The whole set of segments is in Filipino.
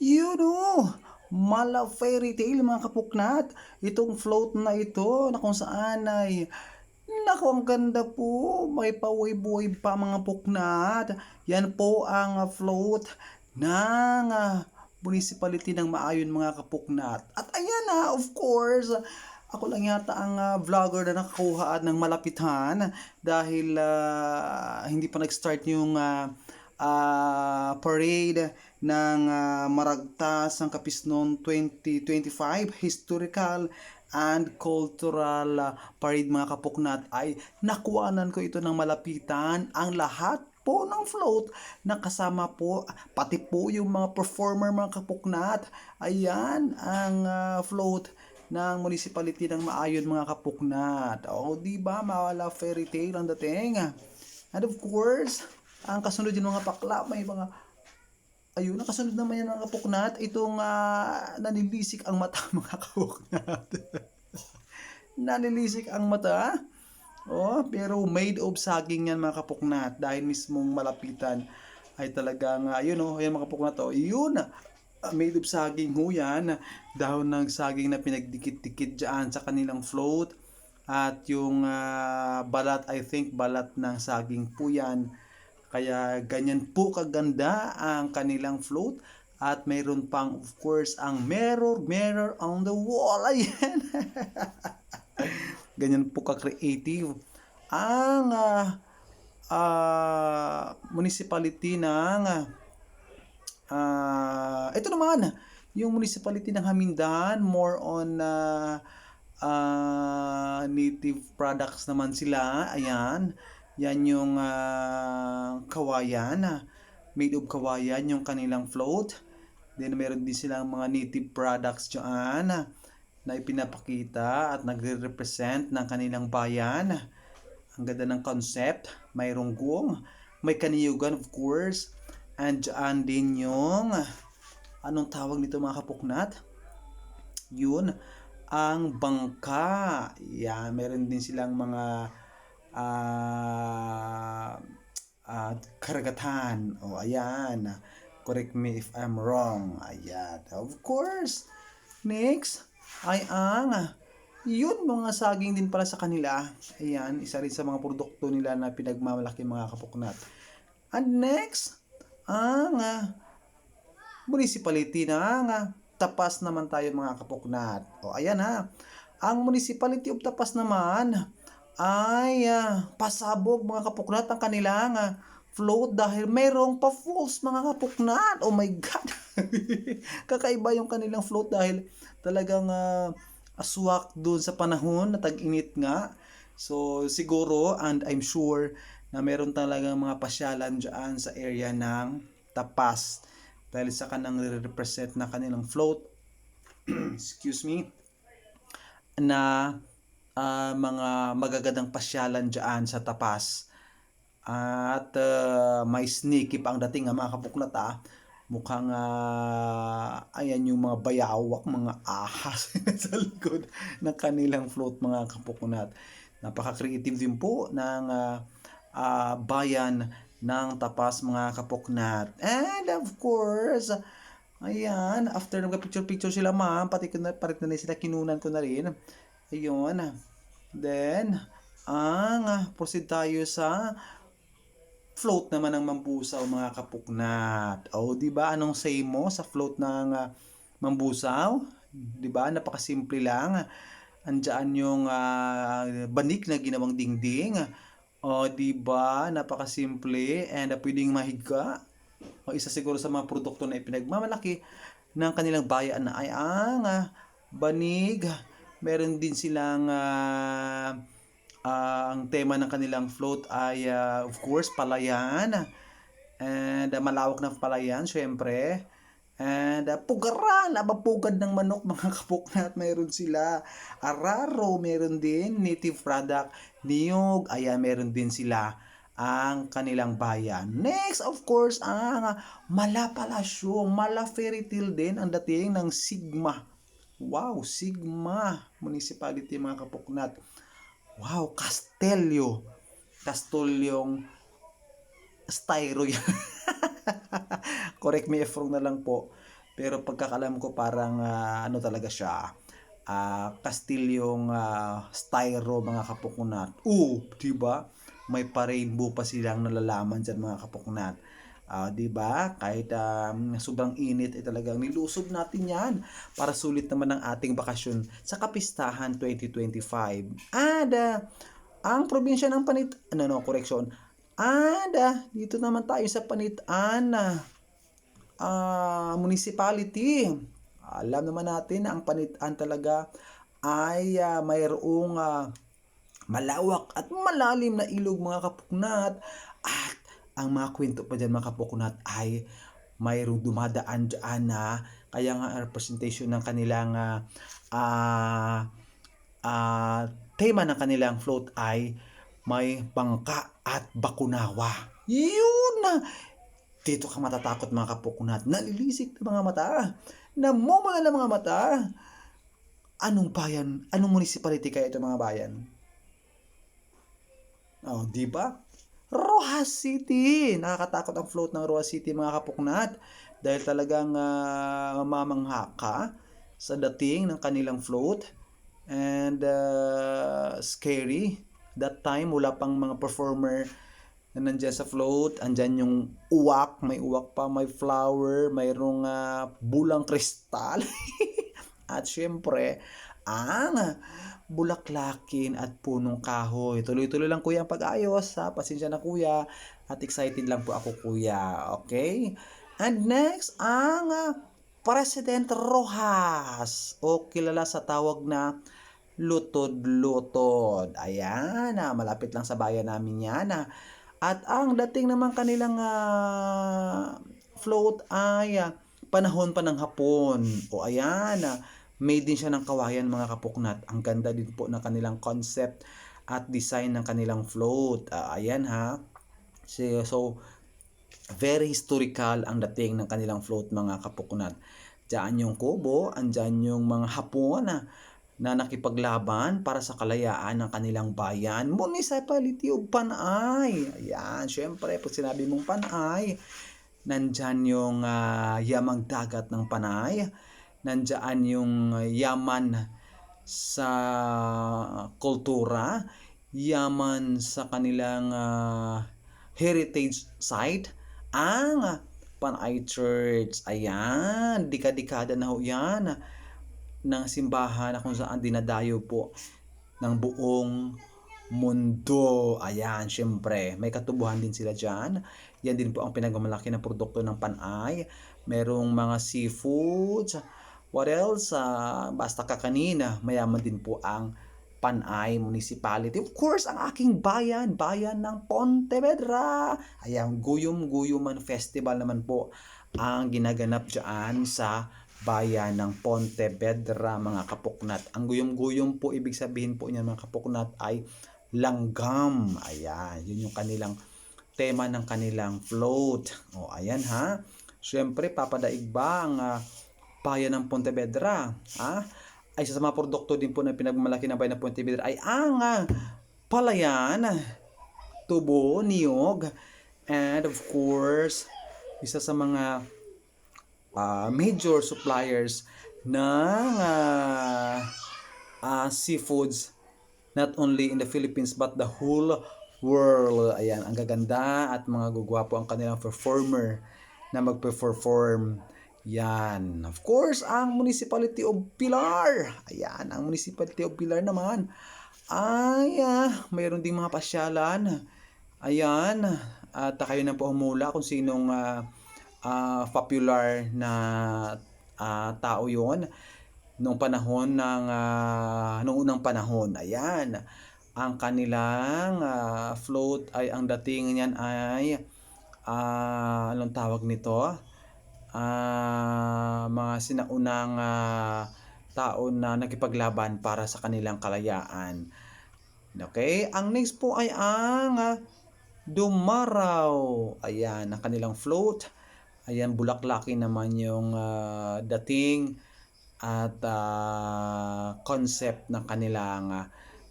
You know, mala fairy tale mga kapuknat. Itong float na ito na kung saan ay Naku, ang ganda po. May pa-wave-wave pa mga puknat. Yan po ang float ng ah, municipality ng Maayon mga kapuknat. At ayan na, of course, ako lang yata ang ah, vlogger na nakakuha ng malapitan dahil ah, hindi pa nag-start yung ah, ah, parade ng ah, Maragtas ng Kapisnon 2025 Historical and Cultural ah, Parade mga kapuknat ay nakuhanan ko ito ng malapitan. Ang lahat po ng float na kasama po pati po yung mga performer mga kapuknat ayan ang ah, float ng municipality ng Maayon mga kapuknat o di ba? Mawala fairy tale ang dating. And of course ang kasunod yung mga pakla may mga ayun ang kasunod naman yan mga kapuknat itong ah, nanilisik ang mata mga kapuknat nanilisik ang mata. Oh, pero made of saging yan mga kapuknat dahil mismong malapitan ay talagang uh, yun oh, ayan mga kapuknat oh, yun. Ah, made of saging ho yan dahon ng saging na pinagdikit-dikit dyan sa kanilang float. At yung ah, balat I think balat ng saging po yan kaya ganyan po kaganda ang kanilang float. At mayroon pang of course ang mirror mirror on the wall. Ayan. Ganyan po ka-creative. Ang ah, ah, municipality ng ah, ito naman yung municipality ng Hamindan more on ah, ah, native products naman sila. Ayan yan yung ah, kawayan made of kawayan yung kanilang float then meron din silang mga native products dyan na ipinapakita at nagre-represent ng kanilang bayan. Ang ganda ng concept. Mayroong gong, may kaniyugan of course, and dyan din yung, anong tawag nito mga kapuknat? Yun, ang bangka. Yan, meron din silang mga ah ah, karagatan. O, ayan. Correct me if I'm wrong. Ayan. Of course. Next ay ang yun mga saging din pala sa kanila. Ayan, isa rin sa mga produkto nila na pinagmamalaki mga kapuknat. And next, ang ah, municipality ng ah, Tapas naman tayo mga kapuknat. O ayan ha. Ang municipality of Tapas naman ay ah, pasabog mga kapuknat ang kanilang ah, float dahil mayroong pa falls mga kapuknat. Oh my God. Kakaiba yung kanilang float dahil talagang ah, aswak doon sa panahon na tag-init nga. So siguro and I'm sure na meron talagang mga pasyalan dyan sa area ng Tapas dahil sa kanang represent na kanilang float. Excuse me. Na ah, mga magagandang pasyalan dyan sa Tapas. At ah, may sneaky pa ang dating nga mga kapuklat ah. Mukhang ah, ayan yung mga bayawak, mga ahas sa likod ng kanilang float mga kapukunat. Napaka-creative din po ng ah, ah, bayan ng tapas mga kapuknat. And of course, ayan, after nagka-picture-picture sila ma'am, pati ko pati na sila kinunan ko na rin. Ayun. Then, ang ah, proceed tayo sa float naman ng mambusaw mga kapuknat. O, di ba anong say mo sa float ng ah, mambusaw? Di ba? Napakasimple lang. Andiyan yung ah, banik na ginawang dingding. O, di ba? Napakasimple and uh, pwedeng mahiga. O, isa siguro sa mga produkto na ipinagmamalaki ng kanilang bayan na ay ang ah, banig. Meron din silang ah, ah, ang tema ng kanilang float ay ah, of course palayan. And ah, malawak na palayan, syempre. And uh, pugaran, abapugad ng manok mga kapuknat, mayroon sila. Araro, meron din. Native product, niyog, ayan, meron din sila ang kanilang bayan. Next, of course, ang Mala Palasyo, Mala Fairy Tale din ang dating ng Sigma. Wow, Sigma Municipality mga kapuknat. Wow, Castelio. Castellong styro yan. Correct me if wrong na lang po. Pero pagkakalam ko parang ah, ano talaga siya. Ah, Kastilyong ah, styro mga kapukunat. Oo, 'di ba? May pa-rainbow pa silang nalalaman dyan mga kapuknat. Ah, 'di ba? Kahit um, sobrang init ay talagang nilusob natin 'yan para sulit naman ang ating bakasyon sa Kapistahan 2025. Ada ang probinsya ng Panit ano no, correction. Ada dito naman tayo sa Panitan ah municipality. Alam naman natin na ang Panitan talaga ay ah, mayroong ah, malawak at malalim na ilog mga kapuknat at ang mga kwento pa dyan mga kapuknat ay mayroong dumadaan dyan na kaya nga representation ng kanilang ah ah, ah, tema ng kanilang float ay may bangka at bakunawa. Yun na! Dito ka matatakot mga kapukunat. Nalilisik ng mga mata. Namumula ng mga mata. Anong bayan? Anong municipality kaya ito mga bayan? Oh, di ba? Rojas City. Nakakatakot ang float ng Rojas City mga kapuknat. Dahil talagang ah, mamamangha ka sa dating ng kanilang float. And ah, scary. That time, wala pang mga performer na nandiyan sa float. Andyan yung uwak. May uwak pa, may flower, mayroong ah, bulang kristal. At syempre, ang bulaklakin at punong kahoy. Tuloy-tuloy lang kuya ang pag-ayos. Ha? Pasensya na kuya. At excited lang po ako kuya. Okay? And next, ang ah, President Rojas. O kilala sa tawag na Lutod-Lutod. Ayan, ah, malapit lang sa bayan namin yan. ah. At ang dating naman kanilang ah, float ay ah, panahon pa ng hapon. O ayan, ah, made din siya ng kawayan mga kapuknat. Ang ganda din po ng kanilang concept at design ng kanilang float. Ah, ayan ha. So, so, very historical ang dating ng kanilang float mga kapuknat. Diyan yung kubo, andyan yung mga hapon na, na nakipaglaban para sa kalayaan ng kanilang bayan. Municipality of Panay. Ayan, syempre, pag sinabi mong Panay, nandyan yung ah, yamang dagat ng Panay nandiyan yung yaman sa kultura, yaman sa kanilang ah, heritage site, ang Panay Church. Ayan, dikadikada na ho yan ng simbahan na kung saan dinadayo po ng buong mundo. Ayan, syempre, may katubuhan din sila dyan. Yan din po ang pinagmamalaki ng produkto ng Panay. Merong mga seafoods, What else? Ah, basta kakanina, mayaman din po ang Panay Municipality. Of course, ang aking bayan, bayan ng Pontevedra. Ayan, Guyom-Guyuman Festival naman po ang ginaganap dyan sa bayan ng Pontevedra, mga kapuknat. Ang guyom-guyom po, ibig sabihin po niyan mga kapuknat ay langgam. Ayan, yun yung kanilang tema ng kanilang float. O, ayan ha. Siyempre, papadaig ba ang ah, bayan ng Pontevedra. Ah, ay isa sa mga produkto din po na pinagmalaki ng bayan ng Pontevedra ay ang ah, palayan, tubo, niyog, and of course, isa sa mga ah, major suppliers ng ah, ah, seafoods not only in the Philippines but the whole world. Ayan, ang gaganda at mga gugwapo ang kanilang performer na magpe-perform yan. Of course, ang Municipality of Pilar. Ayan, ang Municipality of Pilar naman. Ay, ah, mayroon ding mga pasyalan. Ayan. At ah, kayo na po humula kung sinong ah, ah, popular na ah, tao yon nung panahon ng ah, nung unang panahon. Ayan. Ang kanilang ah, float ay ang dating niyan ay ah, anong tawag nito? Ah mga sinaunang ah, tao na nakipaglaban para sa kanilang kalayaan. Okay? Ang next po ay ang ah, Dumaraw. Ayan, ang kanilang float. Ayan, bulaklaki naman yung ah, dating at ah, concept ng kanilang ah,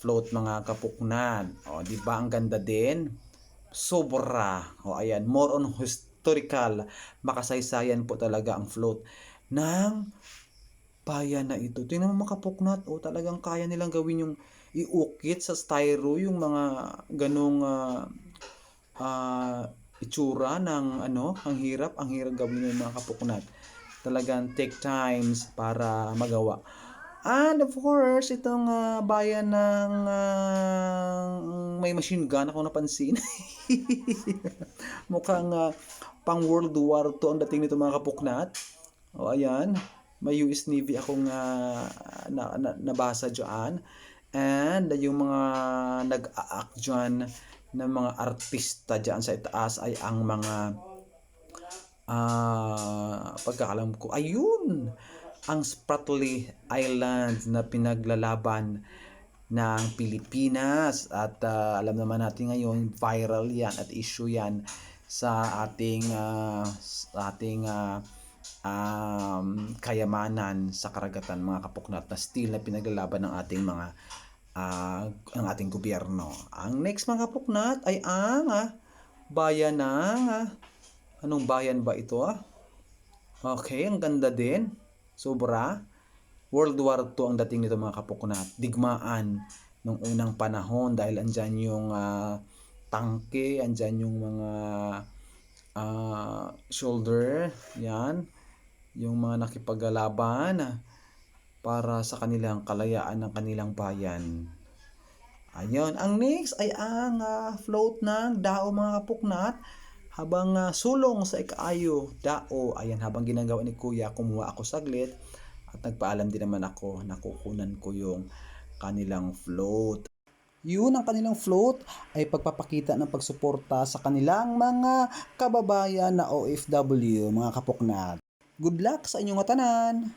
float mga kapuknan. O, di ba ang ganda din? Sobra. O, ayan, more on historical. Makasaysayan po talaga ang float ng bayan na ito. Tingnan mo mga kapuknat, oh, talagang kaya nilang gawin yung iukit sa styro yung mga ganong ah, ah, itsura ng ano, ang hirap, ang hirap gawin ng mga kapuknat. Talagang take times para magawa. And of course, itong ah, bayan ng ah, may machine gun ako napansin. Mukhang ah, pang World War II ang dating nito mga kapuknat. O ayan, may US Navy akong ah, na, na, nabasa dyan. And yung mga nag-a-act dyan ng mga artista dyan sa itaas ay ang mga ah pagkakalam ko, ayun, ang Spratly Island na pinaglalaban ng Pilipinas at ah, alam naman natin ngayon viral yan at issue yan sa ating sa ating ah, um, kayamanan sa karagatan mga kapuknat na still na pinaglalaban ng ating mga ah, ang ating gobyerno. Ang next mga kapuknat ay ang ah, bayan ng ah, anong bayan ba ito ah? Okay, ang ganda din. Sobra. World War II ang dating nito mga kapuknat. Digmaan nung unang panahon dahil andyan yung ah, tangke, andyan yung mga ah, shoulder, yan. Yung mga nakipaglalaban ah, para sa kanilang kalayaan ng kanilang bayan. Ayun, ang next ay ang ah, float ng dao mga kapuknat habang ah, sulong sa ikaayo dao. Ayan, habang ginagawa ni kuya, kumuha ako saglit at nagpaalam din naman ako na kukunan ko yung kanilang float. Yun ang kanilang float ay pagpapakita ng pagsuporta sa kanilang mga kababayan na OFW, mga kapuknat. Good luck sa inyong tanan!